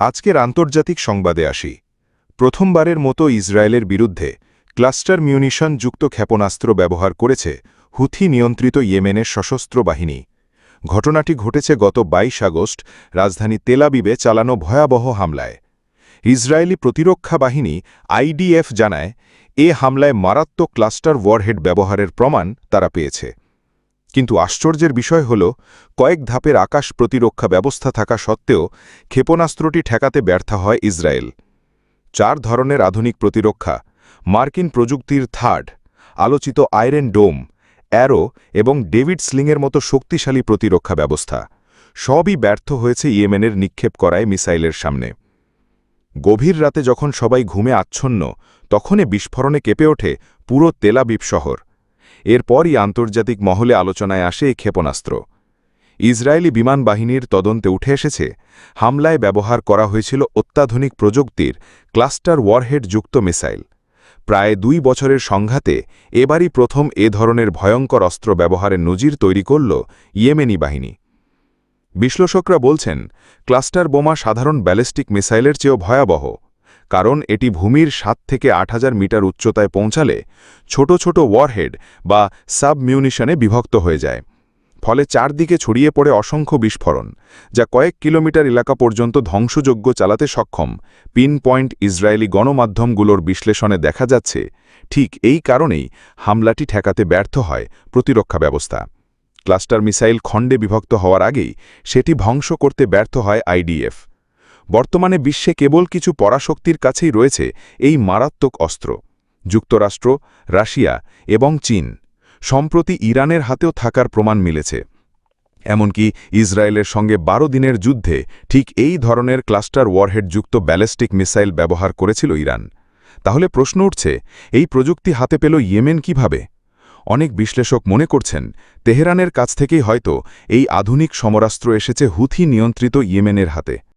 আজকের আন্তর্জাতিক সংবাদে আসি। প্রথমবারের মতো ইসরায়েলের বিরুদ্ধে ক্লাস্টার মিউনিশন যুক্ত ক্ষেপণাস্ত্র ব্যবহার করেছে হুথি নিয়ন্ত্রিত ইয়েমেনের সশস্ত্র বাহিনী। ঘটনাটি ঘটেছে গত ২২ আগস্ট, রাজধানী তেলাবিবে চালানো ভয়াবহ হামলায়। ইসরায়েলি প্রতিরক্ষা বাহিনী আইডিএফ জানায়, এ হামলায় মারাত্মক ক্লাস্টার ওয়ারহেড ব্যবহারের প্রমাণ তারা পেয়েছে। কিন্তু আশ্চর্যের বিষয় হল, কয়েক ধাপের আকাশ প্রতিরক্ষা ব্যবস্থা থাকা সত্ত্বেও ক্ষেপণাস্ত্রটি ঠেকাতে ব্যর্থ হয় ইসরায়েল। চার ধরনের আধুনিক প্রতিরক্ষা, মার্কিন প্রযুক্তির থার্ড, আলোচিত আয়রন ডোম, অ্যারো এবং ডেভিড স্লিংয়ের মতো শক্তিশালী প্রতিরক্ষা ব্যবস্থা। সবই ব্যর্থ হয়েছে ইয়েমেনের নিক্ষেপ করায় মিসাইলের সামনে। গভীর রাতে যখন সবাই ঘুমে আচ্ছন্ন, তখনই বিস্ফোরণে কেঁপে ওঠে পুরো তেলাবিব শহর। এরপরই আন্তর্জাতিক মহলে আলোচনায় আসে এই ক্ষেপণাস্ত্র। ইসরায়েলি বিমান বাহিনীর তদন্তে উঠে এসেছে, হামলায় ব্যবহার করা হয়েছিল অত্যাধুনিক প্রযুক্তির ক্লাস্টার ওয়ারহেড যুক্ত মিসাইল। প্রায় দুই বছরের সংঘাতে এবারই প্রথম এ ধরনের ভয়ঙ্কর অস্ত্র ব্যবহারের নজির তৈরি করল ইয়েমেনি বাহিনী। বিশ্লেষকরা বলছেন, ক্লাস্টার বোমা সাধারণ ব্যালিস্টিক মিসাইলের চেয়েও ভয়াবহ। কারণ এটি ভূমির সাত থেকে আট হাজার মিটার উচ্চতায় পৌঁছালে ছোট ছোট ওয়ারহেড বা সাবমিউনিশনে বিভক্ত হয়ে যায়। ফলে চারদিকে ছড়িয়ে পড়ে অসংখ্য বিস্ফোরণ, যা কয়েক কিলোমিটার এলাকা পর্যন্ত ধ্বংসযোগ্য চালাতে সক্ষম। পিন পয়েন্ট ইসরায়েলি গণমাধ্যমগুলোর বিশ্লেষণে দেখা যাচ্ছে, ঠিক এই কারণেই হামলাটি ঠেকাতে ব্যর্থ হয় প্রতিরক্ষা ব্যবস্থা। ক্লাস্টার মিসাইল খণ্ডে বিভক্ত হওয়ার আগেই সেটি ধ্বংস করতে ব্যর্থ হয় আইডিএফ। বর্তমানে বিশ্বে কেবল কিছু পরাশক্তির কাছেই রয়েছে এই মারাত্মক অস্ত্র। যুক্তরাষ্ট্র, রাশিয়া এবং চীন সম্প্রতি ইরানের হাতেও থাকার প্রমাণ মিলেছে। এমনকি ইসরায়েলের সঙ্গে বারো দিনের যুদ্ধে ঠিক এই ধরনের ক্লাস্টার ওয়ারহেড যুক্ত ব্যালিস্টিক মিসাইল ব্যবহার করেছিল ইরান। তাহলে প্রশ্ন উঠছে, এই প্রযুক্তি হাতে পেল ইয়েমেন কীভাবে? অনেক বিশ্লেষক মনে করছেন, তেহরানের কাছ থেকেই হয়তো এই আধুনিক সমরাস্ত্র এসেছে হুথি নিয়ন্ত্রিত ইয়েমেনের হাতে।